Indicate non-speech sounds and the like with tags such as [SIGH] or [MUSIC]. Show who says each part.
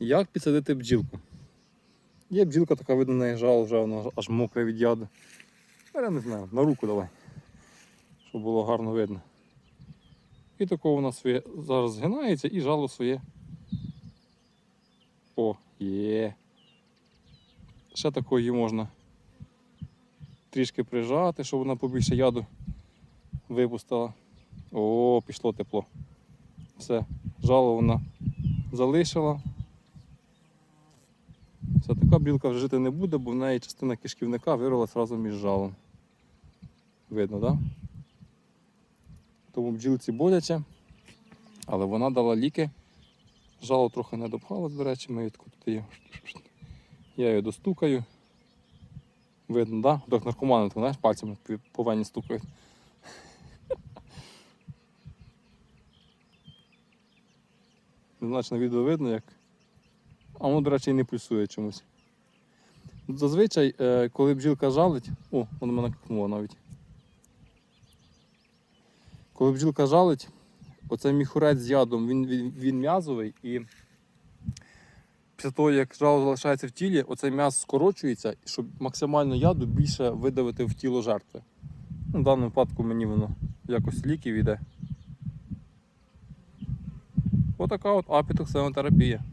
Speaker 1: Як підсадити бджілку? Є бджілка така, видно, наїжджала вже, вона аж мокре від яду. Я не знаю, на руку давай. Щоб було гарно видно. І такого вона своє зараз згинається і жало своє. О, є. Ще такої можна трішки прижати, щоб вона побільше яду випустила. О, пішло тепло. Все, жало вона залишила. Все, така білка вже жити не буде, бо в неї частина кишківника вирвалась разом із жалом. Видно, так? Да? Тому бджілці боляче, але вона дала ліки. Жало трохи не допхалось, до речі, ми тут її. [SNIFFS] Я її достукаю. Видно? Да? Так наркомани, так, знаєш, пальцями по- вені стукають. [LAUGHS] Не відео видно, як. А воно, до речі, і не пульсує чомусь. Зазвичай, е, коли бджілка жалить. О, воно мене кикнуло навіть. Коли бджілка жалить, оцей міхурець з ядом, він, він, він м'язовий і після того, як жало залишається в тілі, оцей м'яз скорочується, щоб максимально яду більше видавити в тіло жертви. Ну, в даному випадку мені воно якось ліків іде. Отака от апітоксинотерапія.